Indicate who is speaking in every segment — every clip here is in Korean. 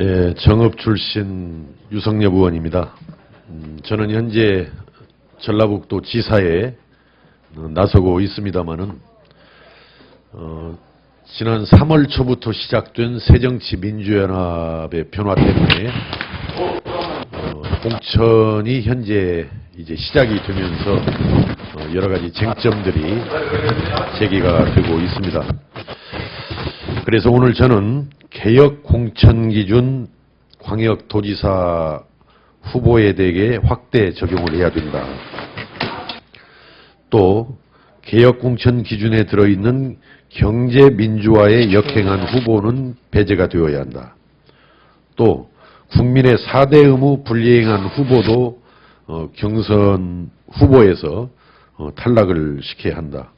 Speaker 1: 예, 정읍 출신 유성엽 의원입니다. 음, 저는 현재 전라북도 지사에 어, 나서고 있습니다마는 어, 지난 3월 초부터 시작된 새정치민주연합의 변화 때문에 어, 공천이 현재 이제 시작이 되면서 어, 여러 가지 쟁점들이 제기가 되고 있습니다. 그래서 오늘 저는 개혁 공천 기준 광역 도지사 후보에 대해 확대 적용을 해야 된다. 또 개혁 공천 기준에 들어있는 경제 민주화에 역행한 후보는 배제가 되어야 한다. 또 국민의 4대 의무 불이행한 후보도 어, 경선 후보에서 어, 탈락을 시켜야 한다.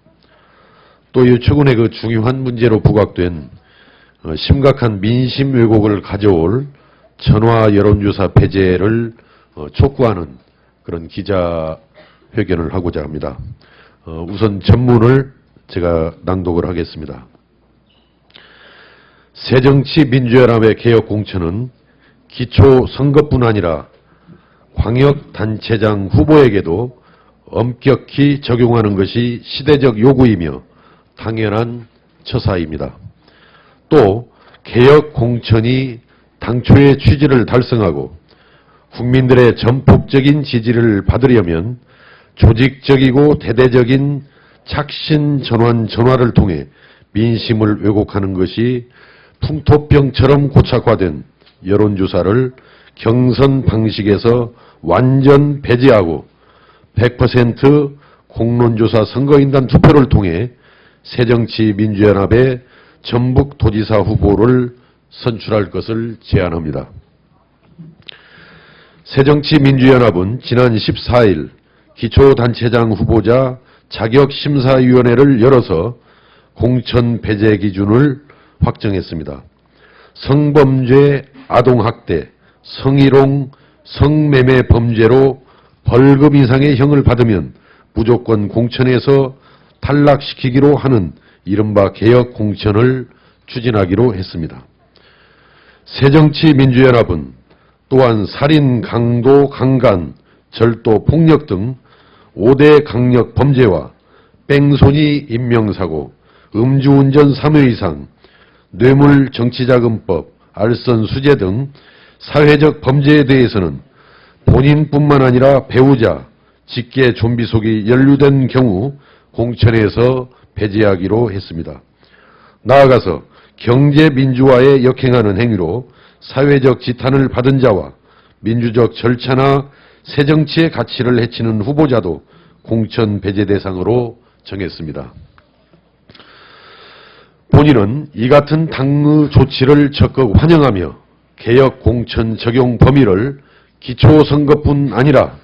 Speaker 1: 또 이 최근에 그 중요한 문제로 부각된 어, 심각한 민심 왜곡을 가져올 전화 여론조사 폐지를 어, 촉구하는 그런 기자회견을 하고자 합니다. 어, 우선 전문을 제가 낭독을 하겠습니다. 새정치민주연합의 개혁 공천은 기초 선거뿐 아니라 광역단체장 후보에게도 엄격히 적용하는 것이 시대적 요구이며 당연한 처사입니다. 또 개혁 공천이 당초의 취지를 달성하고 국민들의 전폭적인 지지를 받으려면 조직적이고 대대적인 착신 전환 전화를 통해 민심을 왜곡하는 것이 풍토병처럼 고착화된 여론조사를 경선 방식에서 완전 배제하고 100% 공론조사 선거인단 투표를 통해 새정치민주연합의 전북도지사 후보를 선출할 것을 제안합니다. 새정치민주연합은 지난 14일 기초단체장 후보자 자격심사위원회를 열어서 공천 배제 기준을 확정했습니다. 성범죄, 아동학대, 성희롱, 성매매 범죄로 벌금 이상의 형을 받으면 무조건 공천에서 탈락시키기로 하는 이른바 개혁 공천을 추진하기로 했습니다. 새정치민주연합은 또한 살인, 강도, 강간, 절도, 폭력 등 5대 강력 범죄와 뺑소니 인명사고, 음주운전 3회 이상, 뇌물 정치자금법, 알선 수재 등 사회적 범죄에 대해서는 본인뿐만 아니라 배우자, 직계 좀비 속이 연루된 경우 공천에서 배제하기로 했습니다. 나아가서 경제 민주화에 역행하는 행위로 사회적 지탄을 받은 자와 민주적 절차나 새정치의 가치를 해치는 후보자도 공천 배제 대상으로 정했습니다. 본인은 이 같은 당의 조치를 적극 환영하며 개혁 공천 적용 범위를 기초선거뿐 아니라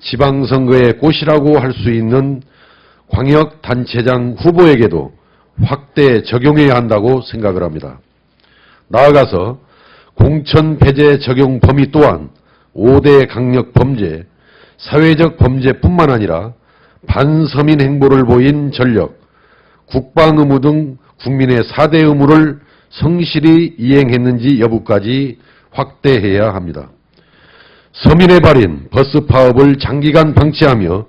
Speaker 1: 지방선거의 꽃이라고 할 수 있는 광역단체장 후보에게도 확대 적용해야 한다고 생각을 합니다. 나아가서 공천 배제 적용 범위 또한 5대 강력 범죄, 사회적 범죄뿐만 아니라 반서민 행보를 보인 전력, 국방 의무 등 국민의 4대 의무를 성실히 이행했는지 여부까지 확대해야 합니다. 서민의 발인 버스 파업을 장기간 방치하며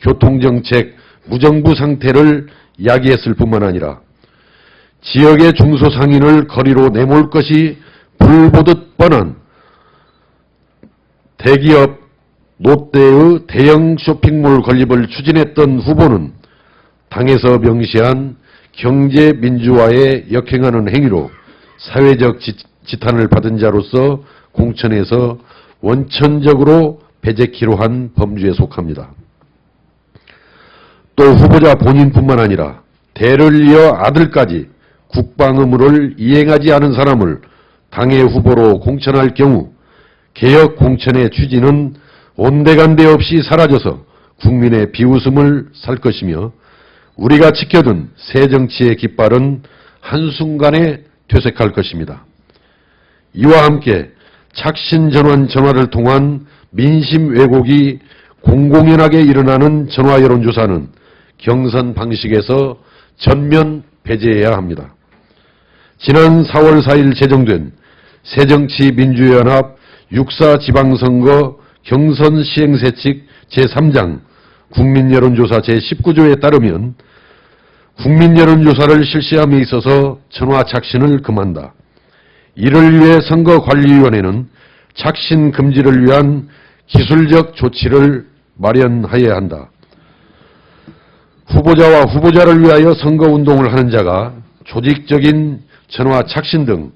Speaker 1: 교통정책 무정부 상태를 이야기했을 뿐만 아니라 지역의 중소상인을 거리로 내몰 것이 불보듯 뻔한 대기업 롯데의 대형 쇼핑몰 건립을 추진했던 후보는 당에서 명시한 경제 민주화에 역행하는 행위로 사회적 지, 지탄을 받은 자로서 공천에서 원천적으로 배제키로 한 범주에 속합니다. 또 후보자 본인뿐만 아니라 대를 이어 아들까지 국방 의무를 이행하지 않은 사람을 당의 후보로 공천할 경우 개혁 공천의 취지는 온데간데 없이 사라져서 국민의 비웃음을 살 것이며 우리가 지켜둔 새 정치의 깃발은 한순간에 퇴색할 것입니다. 이와 함께 착신전환 전화를 통한 민심 왜곡이 공공연하게 일어나는 전화 여론조사는 경선 방식에서 전면 배제해야 합니다. 지난 4월 4일 제정된 새정치민주연합 6사 지방선거 경선 시행세칙 제3장 국민여론조사 제19조에 따르면 국민여론조사를 실시함에 있어서 전화 착신을 금한다. 이를 위해 선거관리위원회는 착신 금지를 위한 기술적 조치를 마련하여야 한다. 후보자와 후보자를 위하여 선거운동을 하는 자가 조직적인 전화 착신 등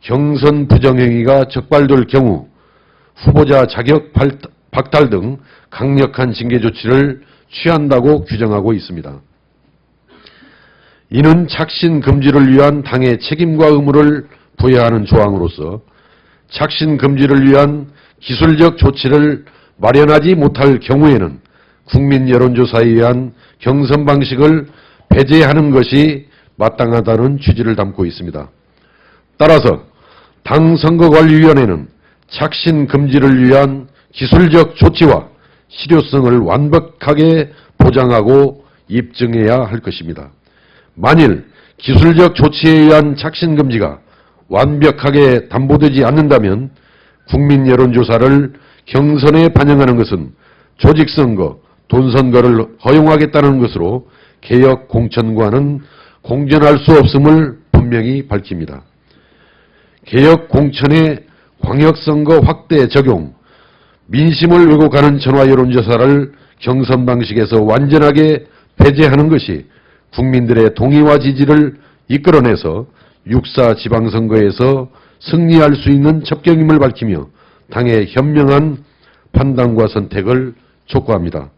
Speaker 1: 경선 부정행위가 적발될 경우 후보자 자격 발- 박탈 등 강력한 징계 조치를 취한다고 규정하고 있습니다. 이는 착신 금지를 위한 당의 책임과 의무를 부여하는 조항으로서 착신 금지를 위한 기술적 조치를 마련하지 못할 경우에는 국민 여론조사에 의한 경선 방식을 배제하는 것이 마땅하다는 취지를 담고 있습니다. 따라서 당 선거관리위원회는 착신 금지를 위한 기술적 조치와 실효성을 완벽하게 보장하고 입증해야 할 것입니다. 만일 기술적 조치에 의한 착신 금지가 완벽하게 담보되지 않는다면 국민 여론조사를 경선에 반영하는 것은 조직선거, 돈 선거를 허용하겠다는 것으로 개혁 공천과는 공전할 수 없음을 분명히 밝힙니다. 개혁 공천의 광역선거 확대 적용, 민심을 왜곡하는 전화 여론조사를 경선 방식에서 완전하게 배제하는 것이 국민들의 동의와 지지를 이끌어내서 육사 지방선거에서 승리할 수 있는 첩경임을 밝히며 당의 현명한 판단과 선택을 촉구합니다.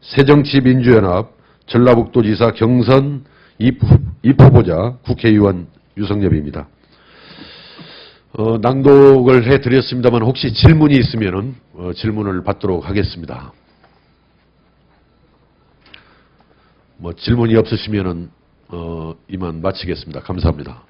Speaker 1: 새정치민주연합 전라북도지사 경선 입후보자 국회의원 유성엽입니다. 어, 낭독을 해드렸습니다만 혹시 질문이 있으면 어, 질문을 받도록 하겠습니다. 뭐 질문이 없으시면 어, 이만 마치겠습니다. 감사합니다.